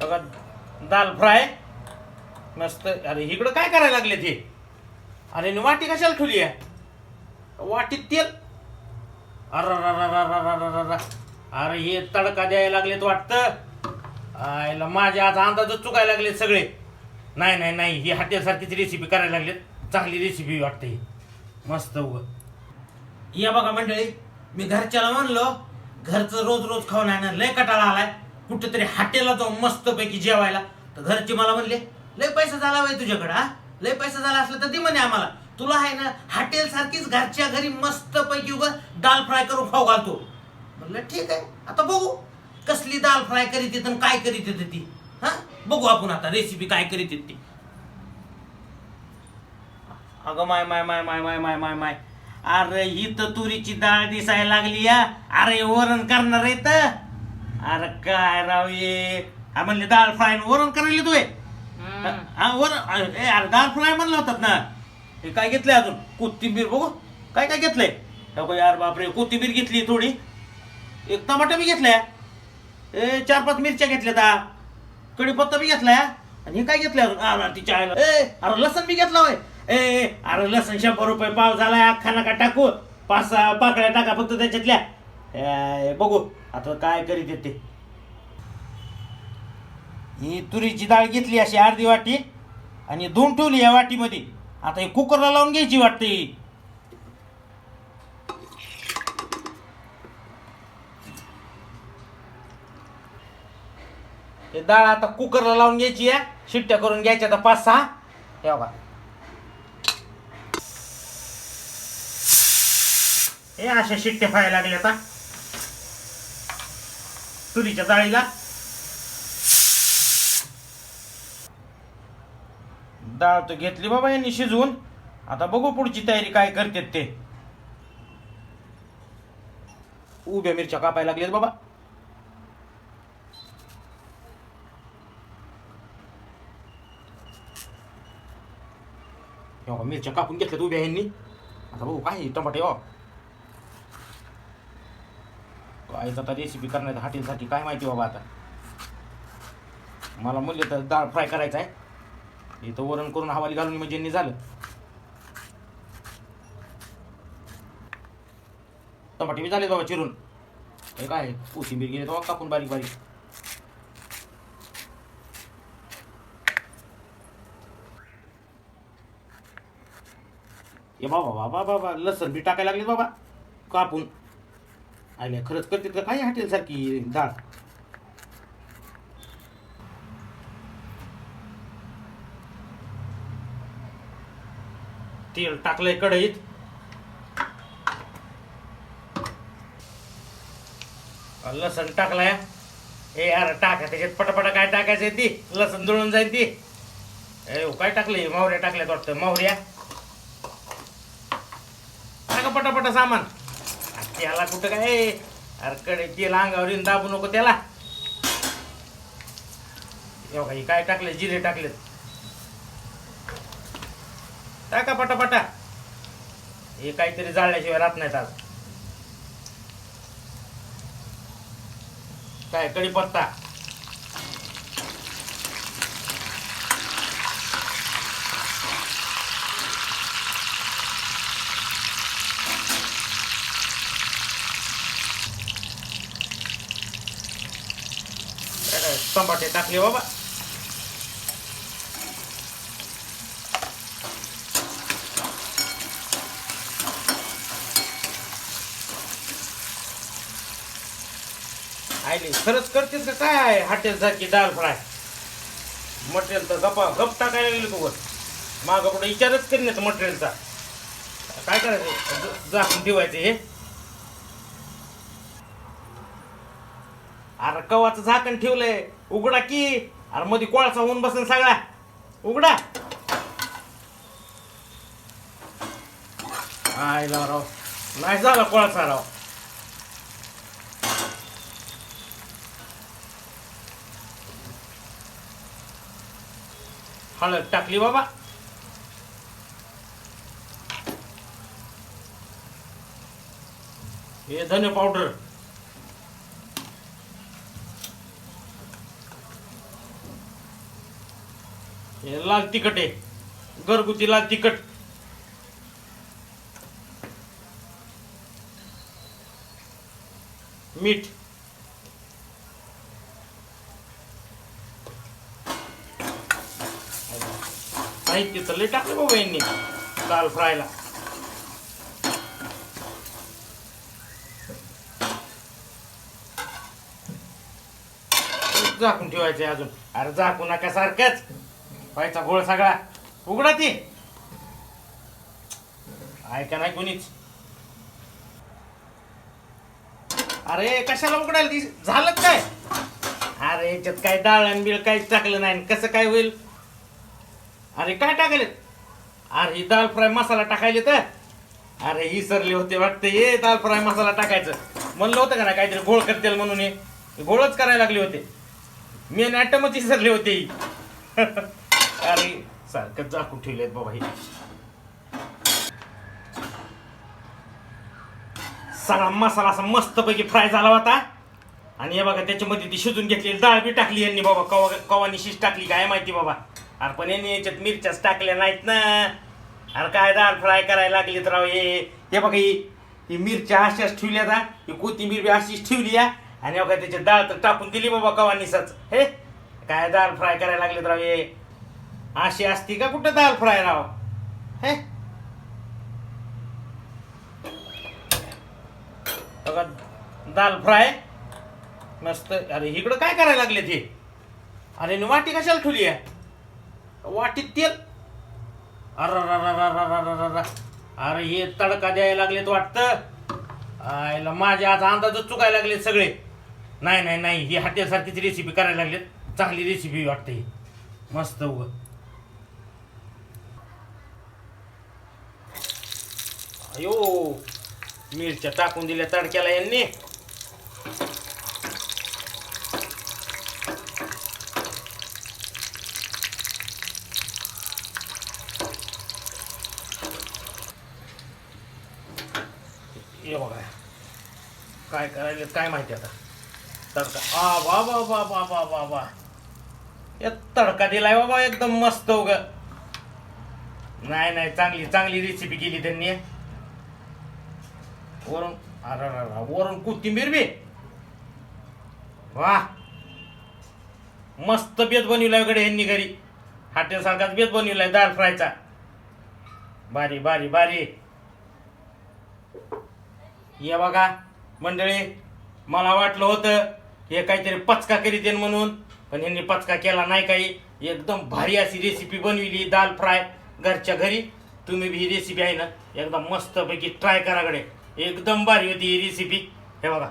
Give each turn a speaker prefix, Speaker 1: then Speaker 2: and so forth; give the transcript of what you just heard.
Speaker 1: बघा दाल फ्राय. मस्त. अरे इकडं काय करायला लागले ते? अरे वाटी कशाला ठेवली आहे? वाटीत तेल. अरे अरे हे तडका द्यायला लागलेत वाटतं आयला माझ्या आता अंदाजच चुकायला लागलेत सगळे नाही नाही नाही ही हॉटेलसारखीच रेसिपी करायला लागलेत चांगली रेसिपी वाटते ही मस्त उग या बघा मंडळी मी घरच्याला म्हणलो घरचं रोज रोज खाऊन आहे ना लय कटाळा आलाय कुठेतरी हाटेला जाऊ मस्त पैकी जेवायला. तर घरचे मला म्हणले लय पैसा झाला बाई तुझ्याकडे हा? लय पैसा झाला असला तर ती म्हणे आम्हाला. तुला आहे ना हॉटेल सारखीच घरच्या घरी मस्त पैकी उगा दाल फ्राय करून खाऊ घालतो. म्हणलं ठीक आहे आता बघू. कसली दाल फ्राय करीत येत काय करीत येते ती? हा? बघू आपण आता रेसिपी काय करीत येते ती. अगं माय माय माय माय माय माय माय माय. अरे ही तर तुरीची डाळ दिसायला लागली या अरे वरण करणार आहे तर अरे काय राव ये? हा म्हणले डाळ फ्राय वरण करायला तू हा. वरण ए अरे डाळ फ्राय म्हणलं होतात ना. हे काय घेतलंय अजून? कोथिंबीर बघू. काय काय घेतलंय? बघ यार बापरे कोथिंबीर घेतली थोडी. एक टमाटा बी घेतलाय ए चार पाच मिरच्या घेतल्यात हा. कढीपत्ता बी घेतलाय. आणि हे काय घेतलंय अजून? अरे तिच्या आईला ए अरे लसण बी घेतला होय. ए अरे लसण शंभर रुपये पाव झालाय अख्खा नका टाकू? पाच सहा पाकळ्या टाका फक्त त्याच्यातल्या. बघू. आता काय करीत येते ही तुरीची डाळ घेतली अशी अर्धी वाटी आणि धुवून ठेवली या वाटीमध्ये. आता हे कुकरला लावून घ्यायची वाटते. ही हे डाळ आता कुकरला लावून घ्यायची आहे. शिट्ट्या करून घ्यायच्या आता पाच सहा. हे बघा. हे अशा शिट्ट्या व्हायला लागल्या आता चुलीच्या जाळीला. डाळ तर घेतली बाबा यांनी शिजवून. आता बघू पुढची तयारी काय करते ते. उभ्या मिरच्या कापायला लागलेत बाबा. मिरच्या कापून घेतल्यात उभ्या ह्यांनी आता बघू काय टमाटे हो काय आता रेसिपी करण्याचं हॉटेलसाठी काय माहिती बाबा आता? मला म्हणले तर डाळ फ्राय करायचा आहे. इथं वरण करून हवाली घालून म्हणजे झालं. टमाटे बी झाले बाबा चिरून. हे काय कोथिंबीर गेले बाबा कापून बारीक बारीक. ए बाबा बाबा बाबा लसण बी टाकायला लागले बाबा. कापून. आले खरंच करते तर काय हटेल सारखी डाळ तेल टाकलंय कढईत. लसण टाकलाय. ए यार टाका त्याच्यात पटापटा काय टाकायचं ती? लसण जुळून जाईल ती. ए हो, काय टाकलंय? मावऱ्या टाकल्यात वाटतं मावऱ्या. टाका पटापटा सामान. त्याला कुठं काय? अरे कडे तेल अंगावर येऊन दाबू नको त्याला. एवढा काही काय टाकले जिरे टाकलेत. टाका पटापटा. हे काहीतरी जाळल्याशिवाय राहत नाहीत आज. काय? कढीपत्ता काय काय, टमाटे टाकले बाबा. आयले खरंच करतेस का काय आहे? हॉटेल सारखी दाल फ्राय? मटेरियल तर गप्पा गप टाकायला लागले तू माग मागं पुढे विचारच करीन मटेरियलचा. काय करायचं? ज- झाकून ठेवायचं हे. अरे कवाचं झाकण ठेवलंय. उघडा की. अरे मध्ये कोळसा होऊन बसन सगळा. उघडा. आयला राव. नाही झाला कोळसा राव. हळद टाकली बाबा. हे धने पावडर. हे लाल तिखट आहे. घरगुती लाल तिखट. मीठ. साहित्य तर लय टाकलं बाबा यांनी. दाल फ्रायला. झाकून ठेवायचे अजून. अरे झाकू नका सारखंच. व्हायचा गोळ सगळा. उघडा ती. ऐका नाही कोणीच? अरे कशाला उघडायला ती? झालं काय? अरे याच्यात काय डाळ आणि बिळ काहीच टाकलं नाही आणि कसं काय होईल? अरे काय टाकले? अरे ही दाल फ्राय मसाला टाकायले तर. अरे ही सरले होते वाटते हे दाल फ्राय मसाला टाकायचं. म्हणलं होतं का ना काहीतरी गोळ करतील म्हणून हे? गोळच करायला लागले होते. मेन ॲटमच विसरले होते. ही. अरे सारखं झाकून ठेवलेत बाबा हे. सगळा मसाला असा मस्तपैकी फ्राय झाला होता. आणि हे बघा त्याच्यामध्ये ती शिजून घेतलेली डाळ बी टाकली यांनी बाबा. कवा कवानी शिज टाकली काय माहिती बाबा. अरे पण यांनी याच्यात मिरच्याच टाकल्या नाहीत ना. अरे काय डाळ फ्राय करायला लागली तर राव हे. हे बघा ही ही मिरच्या अशाच ठेवल्या आता ही कोथिंबीर बी अशीच ठेवली या. आणि बघा त्याच्यात डाळ तर टाकून दिली बाबा कवानीसाच. हे काय दाल फ्राय करायला लागली तर राव हे. अशी असती का कुठं दाल फ्राय राव? हे? बघा दाल फ्राय? मस्त. अरे इकडं काय करायला लागले ते? अरे वाटी कशाला ठेवली आहे? वाटीत तेल? अरे अरे हे तडका द्यायला लागलेत वाटतं आयला माझे आज अंदाजच चुकायला लागलेत सगळे नाही नाही नाही ही हॉटेलसारखीच रेसिपी करायला लागलेत चांगली रेसिपी वाटते ही मस्त उग अयो मिरच्या टाकून दिल्या तडक्याला यांनी. ये बघा काय करायला काय माहिती आता? तडका. आ वा वा वा वा वा वा वा. या तडका दिलाय बाबा एकदम मस्त उग. नाही नाही चांगली चांगली रेसिपी केली त्यांनी. वरून अरे वरून कोथिंबीर बी. वा मस्त बेत बनविलायकडे ह्यांनी घरी. हॉटेल सारखाच बेत बनविलाय दाल फ्रायचा. बारी बारी बारी. ये बघा मंडळी मला वाटलं होतं हे काहीतरी पचका करीत येईन म्हणून पण ह्यांनी पचका केला नाही काही. एकदम भारी अशी रेसिपी बनविली दाल फ्राय घरच्या घरी. तुम्ही बी ही रेसिपी आहे ना एकदम मस्तपैकी ट्राय करा कडे एकदम भारी होती ही रेसिपी हे बघा.